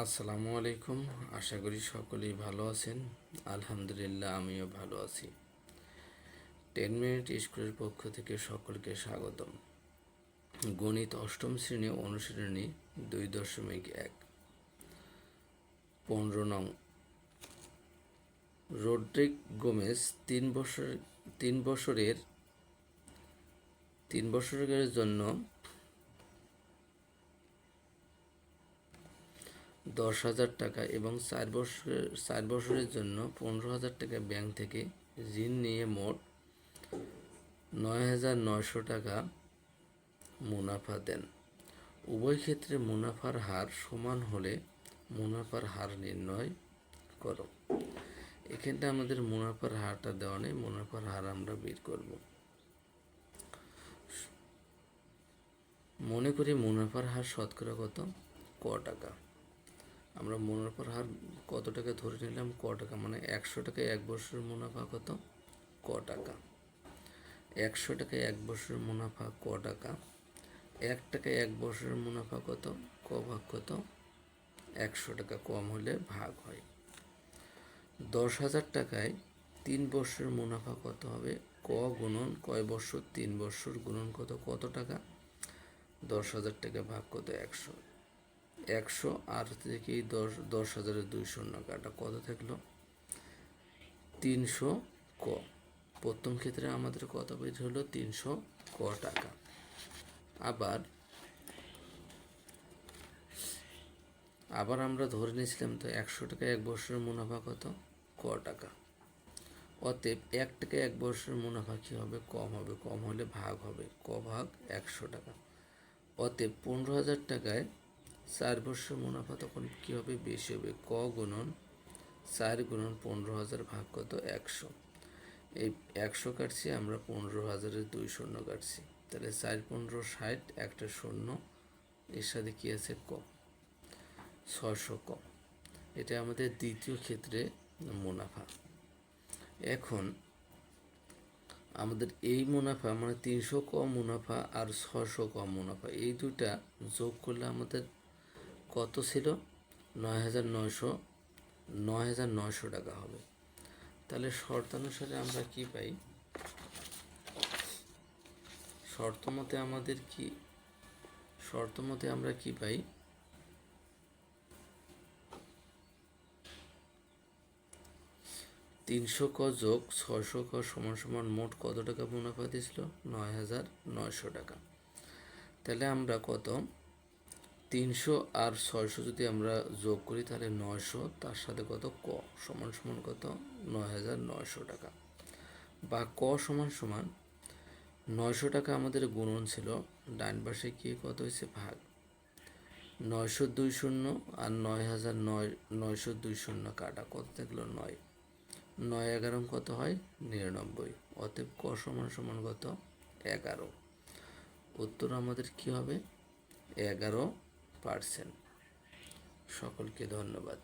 আসসালামু আলাইকুম। আশা করি সকলেই ভালো আছেন। আলহামদুলিল্লাহ, আমিও ভালো আছি। টেন মিনিট স্কুলের পক্ষ থেকে সকলকে স্বাগতম। গণিত অষ্টম শ্রেণি অনুশীলনী দুই দশমিক এক। পনেরো নং। রোড্রিক গোমেজ তিন বছর, তিন বছরের তিন বছরের জন্য দশ হাজার টাকা এবং চার বছরের চার বছরের জন্য পনেরো হাজার টাকা ব্যাংক থেকে ঋণ নিয়ে মোট নয় হাজার নয়শো টাকা মুনাফা দেন। উভয় ক্ষেত্রে মুনাফার হার সমান হলে মুনাফার হার নির্ণয় করো। এখানটা আমাদের মুনাফার হারটা দেওয়া নেই, মুনাফার হার আমরা বের করব। মনে করি মুনাফার হার শতকরা কত? ক টাকা। আমরা মুনাফার হার কত টাকা ধরে নিলাম? ক টাকা? মানে একশো টাকায় এক বছরের মুনাফা কত? ক টাকা। একশো টাকায় এক বছরের মুনাফা ক টাকা। এক টাকায় এক বছরের মুনাফা কত? ক ভাগ কত? একশো টাকা কম হলে ভাগ হয়। দশ হাজার টাকায় তিন বছরের মুনাফা কত হবে? ক গুণন কয় বছর তিন বছর গুণন কত? কত টাকা? দশ হাজার টাকা ভাগ কত? একশো। একশো আর থেকে দশ দশ হাজারের দুই শূন্য কত থাকল? তিনশো ক। প্রথম ক্ষেত্রে আমাদের কত বের হলো? তিনশো ক টাকা। আবার আবার আমরা ধরে নিয়েছিলাম তো একশো টাকা এক বছরের মুনাফা কত? ক টাকা। অতএব এক টাকা এক বছরের মুনাফা কী হবে? কম হবে। কম হলে ভাগ হবে। ক ভাগ একশো টাকা। অতএব পনেরো হাজার টাকায় চার বছর মুনাফা তখন কী হবে বেশি হবে? ক গুণন চার গুণন পনেরো হাজার ভাগ কত? একশো। এই একশো কাটছি, আমরা পনেরো হাজারের দুই শূন্য কাটছি। তাহলে চার পনেরো ষাট, একটা শূন্য, এর সাথে কী আছে? ক। ছশো ক। এটা আমাদের দ্বিতীয় ক্ষেত্রে মুনাফা। এখন আমাদের এই মুনাফা মানে তিনশো কম মুনাফা আর ছশো কম মুনাফা, এই দুটা যোগ করলে আমাদের কত ছিল? নয় হাজার নয়শো, নয় হাজার নয়শো টাকা হবে। তাহলে শর্তানুসারে আমরা কি পাই? শর্ত মতে আমাদের কি শর্ত মতে আমরা কি পাই? তিনশো ক যোগ ছয়শো ক সমান সমান মোট কত টাকা মুনাফা দিয়েছিল? নয় হাজার নয়শো টাকা। তাহলে আমরা কত? তিনশো আর ছয়শো যদি আমরা যোগ করি, তাহলে নয়শো। তার সাথে কত? ক সমান সমান কত? নয় হাজার নয়শো টাকা। বা ক সমান সমান নয়শো টাকা আমাদের গুণন ছিল। ডান পাশে কি কত হয়েছে? ভাগ। নয়শো দুই শূন্য আর নয় হাজার নয়, নয়শো দুই শূন্য কাটা। কত থাকল? নয়। নয় এগারো কত হয়? নিরানব্বই। অতএব ক সমান সমান কত? এগারো। উত্তর আমাদের কি হবে? এগারো পার্সেন্ট সকলকে ধন্যবাদ।